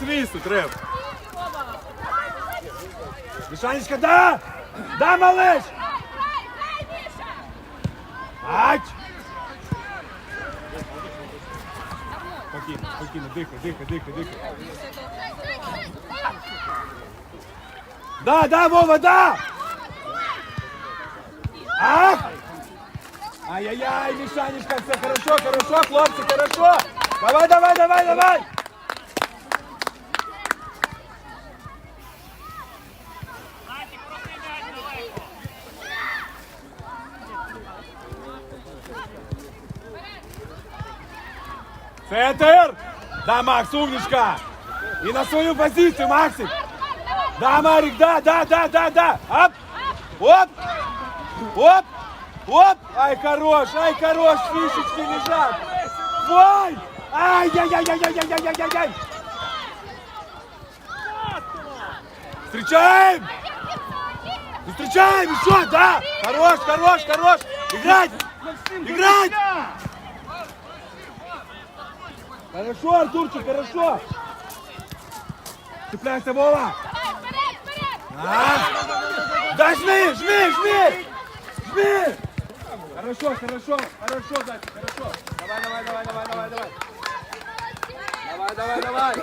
свисту треба. Мішанечка, да! Да, малиш! Ать! Спокійно, спокійно, дихай, дихай, дихай, дихай. Да, да, Вова, да! Ах! Ай-яй-яй, Мишанечка, все хорошо, хорошо, хлопцы, хорошо! Давай, давай, давай, давай! Центр! Да, Макс, умничка! И на свою позицию, Максик! Да, Марик, да, да, да, да, да! Оп! Оп! Оп! Оп! Ай, хорош, ай, хорош, фишечки лежат! Ой! Ай-яй-яй-яй-яй-яй-яй-яй-яй! Встречаем! Встречаем еще, да! Хорош, хорош, хорош! Играть! Играть! Хорошо, Артурчик, хорошо! Цепляйся, Вова! А? Да жми, жми, жми! Жми! Хорошо, хорошо, хорошо, Зайчик, хорошо. Давай, давай, давай, давай, давай, давай. Давай, давай, давай.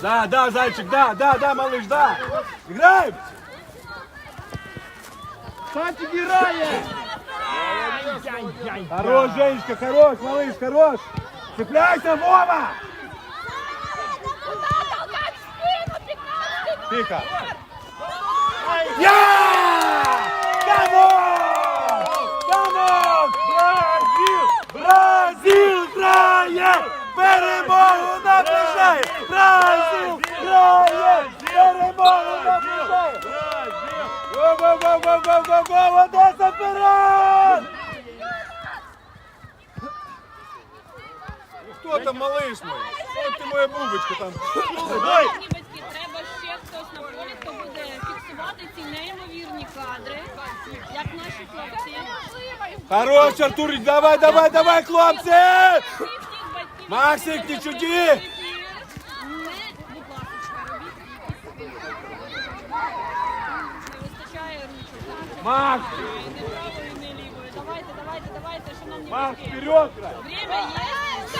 Да, да, зайчик, да, да, да, малыш, да. Играем! Сантик грає! Хорош, Женечка, хорош, малыш, хорош. Цепляйся, Вова! Тихо. Я! Камон! Камон! Бразил! Бразил грає! Перемогу наближає! Бразил грає! Перемогу наближає! Го-го-го-го-го-го-го! Одеса вперед! Хто там малиш мой? От ти моя бубочка там. Ой! Шановні батьки, треба ще хтось на полі, хто буде фіксувати ці неймовірні кадри, як наші хлопці. Хорош, Артур, давай, давай, давай, хлопці! Всіх батьків, Максик, які не чуди! Макс! Не правою, не лівою. Давайте, давайте, давайте, шановні Макс, батьки. вперед! брат! Время есть.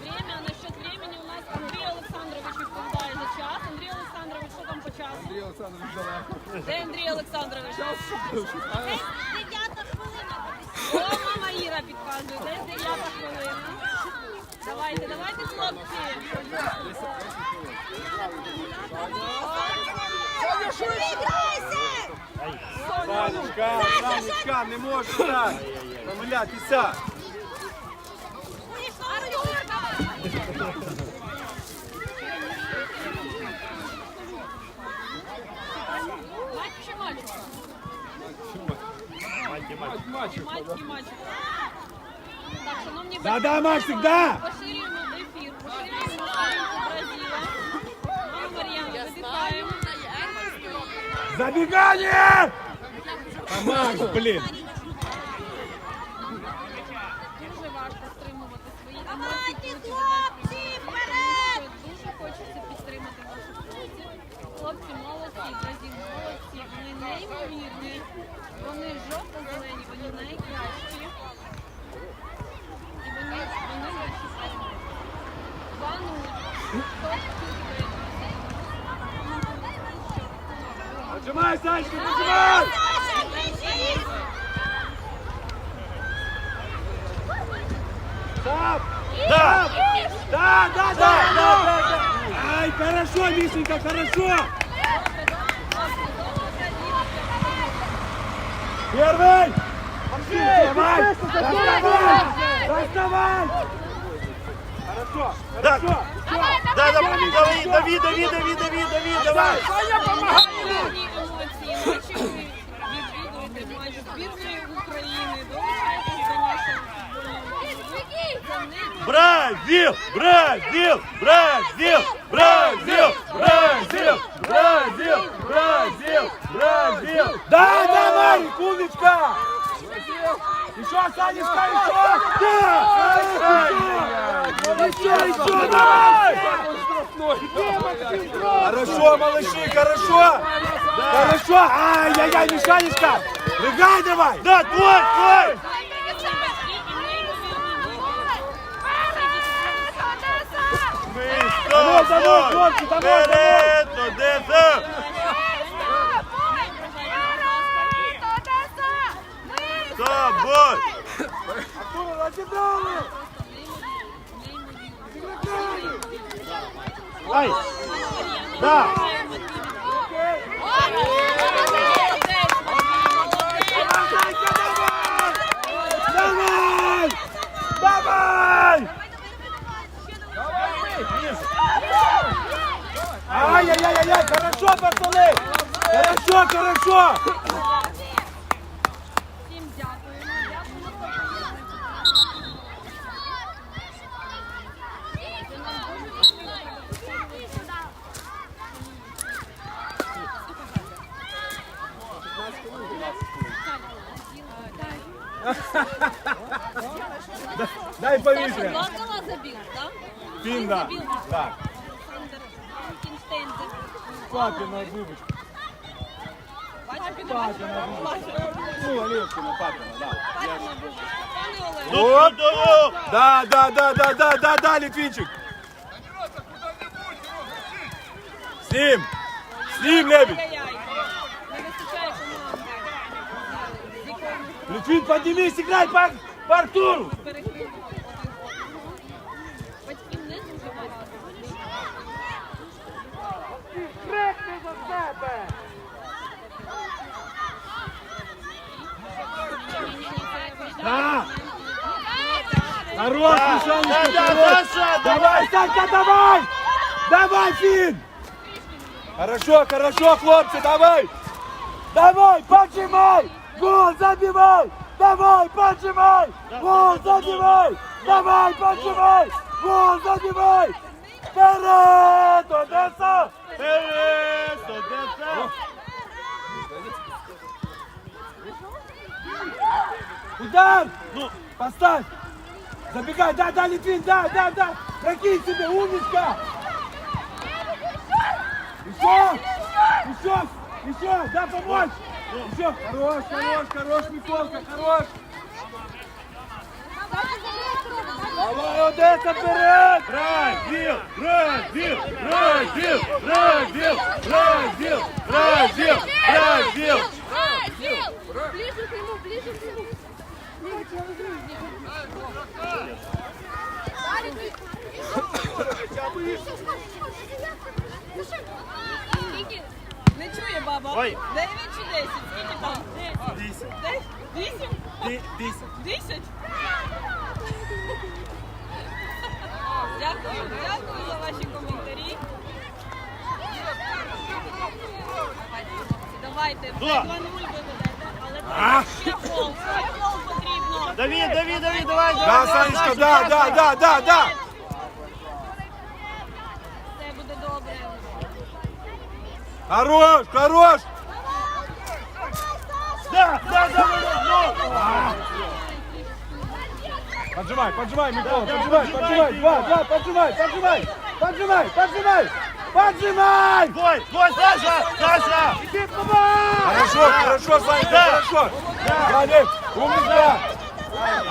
Время, насчет времени у нас Андрій Олександрович відповідає за час. Андрій Олександрович, що там по часу? Андрій Олександрович, Де Андрій Олександрович? Дев'ята хвилина. О, мама Іра підказує, десь дев'ята хвилина. Давайте, давайте, хлопці. Санечка, Санечка, не можеш так! Помилятися! Мачуха? Мать і мачуха. Так, шановні Да, да, Максик, да! Забегание! А Макс, блин! Дуже важко стримувати свої емоції. коли ти ведеш конфлікт, тому що Дуже хочеться підтримати наших хлопців. Хлопці молодці, Бразил молодці, вони неймовірні, вони жовто-зелені, вони найкращі. І вони, вони наші перші. Бану, хто Нажимай, Санечка, нажимай! Стоп! Да! Да, да, да, да, да, да! Ай, хорошо, Мишенька, хорошо! Первый! Давай! Доставай! Доставай! Хорошо, хорошо! Да, да, дави, дави, дави, дави, дави, дави, давай. Сьогодні емоції, Бразил, Бразил, Бразил, Бразил, Бразил, Бразил, Бразил, Бразил. Да, да, Марик, умничка! Еще, Санечка, еще! Да! Еще, еще, давай! Хорошо, малыши, хорошо! Хорошо! Ай-яй-яй, Мишанечка! Прыгай давай! Да, твой, твой! Ми, Давай, стоп, давай, стоп! хлопці, давай, Вперед, Одеса! Стоп, бой! Артура, розібрали! Ай! Да! Давай! Давай! Ай-яй-яй-яй, хорошо, пацаны! Хорошо, хорошо! Всім дякуємо. Дай Саша, повітря. два гола забив, так? Він, да. Забив. Так. Папина вибачка. Папина вибачка. Ну, Олешкина, папина, да. Пане Олег. Ну, чудово! Да, да, да, да, да, да, да, Литвинчик. С ним. С ним, Лебедь. Литвин, поднимись, играй по, по Артуру. Да. Хорош, Да, Мишанечка, да, хорош. Саша, Давай, Санька, давай. Давай, Фин. Хорошо, хорошо, хлопцы, давай. Давай, поджимай. Гол забивай. Давай, поджимай. Гол забивай. Давай, поджимай. Гол забивай. Вперед, Одесса. Вперед, Одеса! Удар! Ну, Поставь! Забегай, да, да, Литвин, да, да, да! Прокинь себе, умничка! Еще! Еще! Еще! Да, помочь! Еще! Хорош, хорош, хорош, Миколка, хорош! Давай, Одеса, вперед! Разів! Разів! Разів! Разів! Разів! Разів! Разів! Разів! Ближе к нему, ближе к нему! Не чує баба. Дай чи десять. Скільки там? Десять. Десять? Десять? Десять. Десять? Дякую, дякую за ваші коментарі. Давайте, вже Да. 2-0 виведете, але А. ще гол, ще гол потрібно. Давид, Давид, Давид, давай, давай! Да, давай, Санечка, Саша, да, Саша. да, да, да, да! Все буде добре. Хорош, хорош! Да, да, да, да, да! Поджимай, поджимай, Микола, поджимай, поджимай, два, два, поджимай, поджимай, поджимай, поджимай, поджимай! Твой, твой, Саша, Саша! Хорошо, хорошо, Санька, Да. хорошо. Молодец, умница.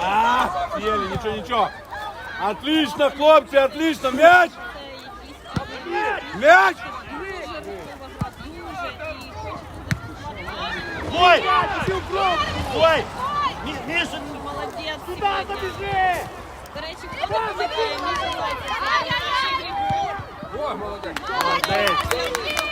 А, съели, ничего, ничего. Отлично, хлопцы, отлично. Мяч, мяч. Твой! Ми- Миша, молодець. Куди побіжи? До речі, хто пам'ятає Міша Зайцев? Це найкращий грибок. молодець.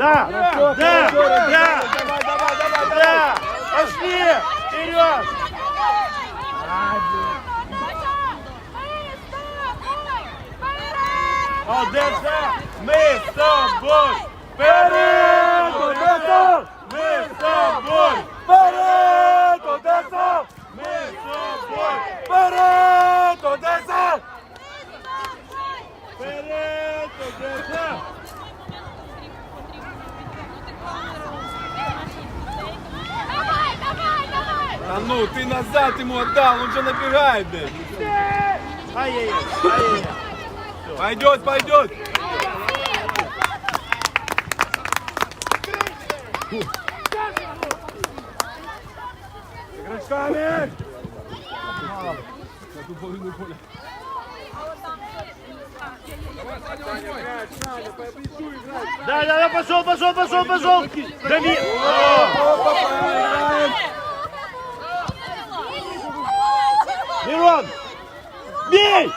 Да! Да! Да! Давай, давай, давай, давай! Да! Пошли! Вперед! Одеса! Ми з тобою! Вперед! Одеса! Ми з тобою! Вперед, Одеса! Ми з тобою! Вперед, Одеса! Вперед! Одеса! А ну, ты назад ему отдал, он же набегает, блядь. Ай-яй-яй! Ай-яй-яй! Пойдет, пойдет. Игроками! Да, да, да, пошел, пошел, пошел, пошел! Дави! О! Мирон! Бей!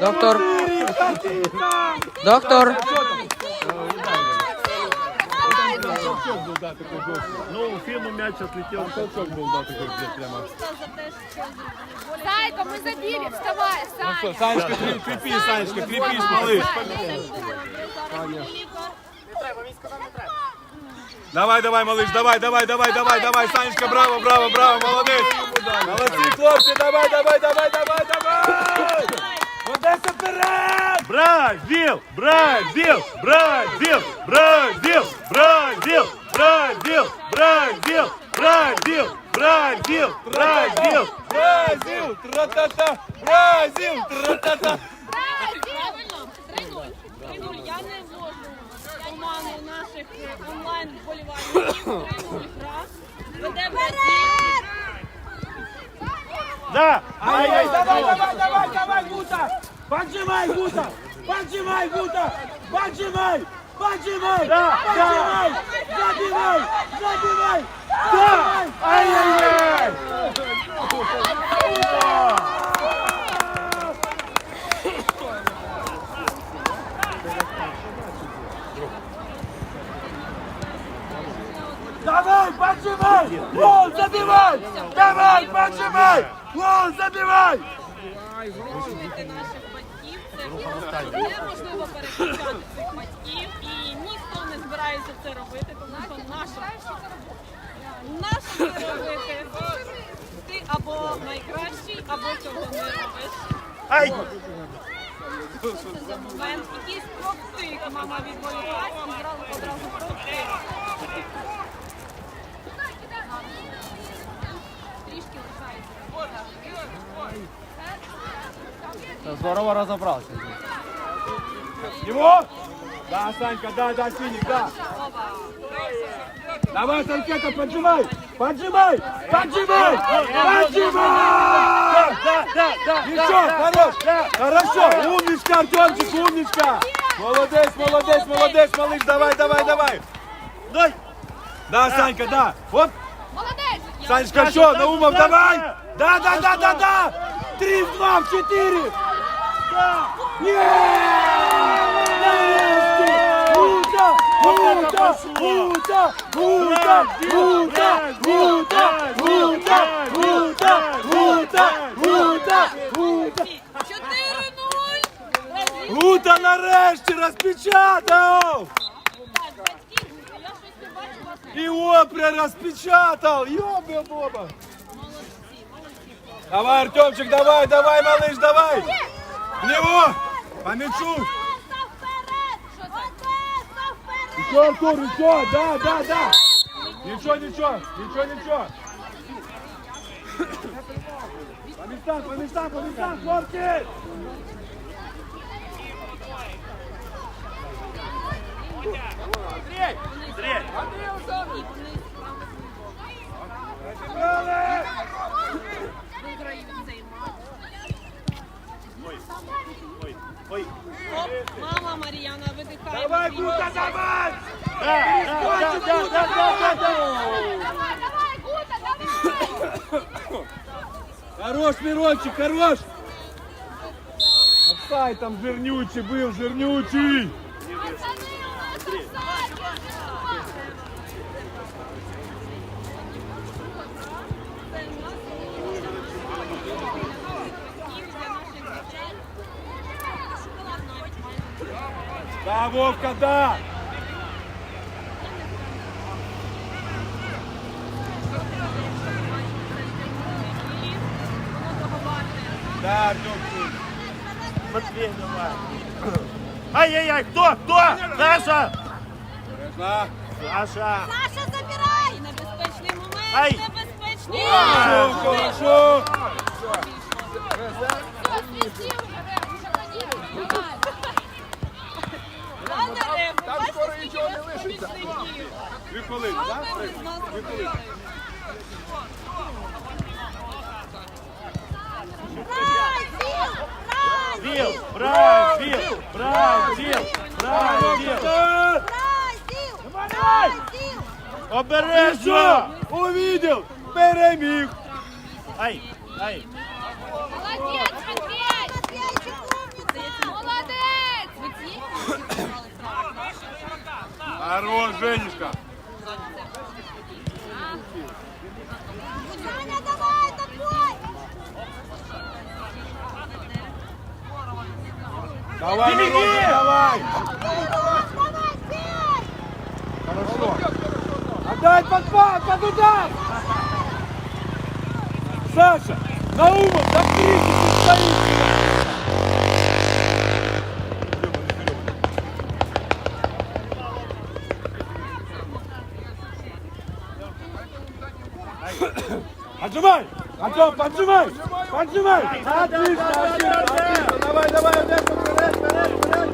Доктор, доктор, Ну, у Фину мяч отлетел. Толчок был, да, такой, блядь, прямо. Зайка, мы забили, вставай, Саня. Санечка, кре- крепись, Санечка, крепись, малыш. Давай, давай, малыш, давай, давай, давай, давай, давай, Санечка, браво, браво, браво, молодець. Молодці, хлопці, давай, давай, давай, давай, давай. Одеса вперед! Бразил! Бразил! Бразил! Бразил! Бразил! Бразил! Бразил! Бразил! Бразил! Бразил! Бразил, тра-та-та, Бразил, тра-та-та. Вболівальників. 3-0 гра. Веде Бразиль. Да! Ай-яй, давай, давай, давай, давай, Гута! Поджимай, Гута! Поджимай, Гута! Поджимай! Поджимай! Да, Поджимай! Забивай! Забивай! Да! Ай-яй-яй! Забивай! Давай, поджимай! Гол, забивай! Наших батьків. Це неможливо перекричати цих батьків. І ніхто не збирається це робити, тому що наша наше це робити. Ти або найкращий, або цього не робиш. Ай! Що це за момент? Якийсь проптик мама відволіклась і зразу одразу проптик. Здорово разобрался. Его? Да, Санька, да, да, Синик, да. Давай, Санькета, поджимай! Поджимай! Поджимай! Поджимай! Да, да, да! Ничего, хорош! Хорошо! Умничка, Артемчик, умничка! Молодец, молодец, молодец, малыш, давай, давай, давай! Дай! Да, Санька, да! Вот, Санечка, что, Наумов, давай! Да, да, да, да, да! Три в два, в четыре! Нет! Гута! Гута! Гута! Гута! Гута! Гута! Гута! Гута! Гута! Гута! Гута! 4-0! Гута нарешті розпечатав! Так, батьки, я щось не бачу вас. І опря розпечатав! Йоби боба! Молодці, молодці. Давай, Артемчик, давай, давай, малыш, давай! В него! По мячу! Еще, Артур, еще! Да, да, да! Ничего, ничего, ничего, ничего! По местам, по местам, по местам, хлопцы! Зрей! І вони Розібрали! Виграють цей матч. Ой, ой, ой. Оп, мама Мар'яна видихає. Давай, Матвій. Гута, давай! Да, да, да, да, да, да, да. Давай, давай, Гута, давай. Хорош, Мирончик, хорош! Офсайд там жирнючий был, жирнючий! Да, Вовка, да! Да, Артем, Матвей, давай. Ай-яй-яй, кто, кто? Саша! Бережна. Саша! Саша, забирай! Небезпечний момент! Ай! Небезпечний! Хорошо, хорошо! Все, нічого не лишиться. Дві хвилини, так? Дві хвилини. Бразил! Бразил! Бразил! Бразил! Бразил! Обережно! Увидел! Переміг! Ай! Ай! Хорош, Женечка! Давай, Беги! Мирончик, давай! Хорошо. Отдай под, па- под удар! Саша, Наумов, да в кризисе стоит! Отжимай! Артем, поджимай! Поджимай! Отлично, отлично, отлично! Давай, давай, Одесса, вперед, вперед, вперед!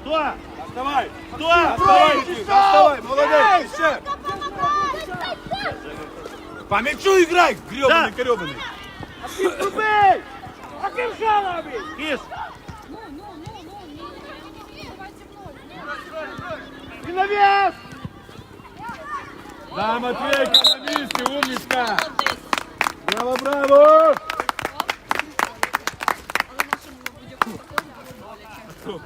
Кто? Доставай! Кто? Доставай, Кто? доставай, молодец! Еще! По мячу играй, гребаный, Да. гребаный! Кис! Ну, ну, ну, ну, ні. Давайте мною. И навес! Да, Матвейка на месте, умничка! Молодець. Браво, браво! Але нашому будь-якому боляче.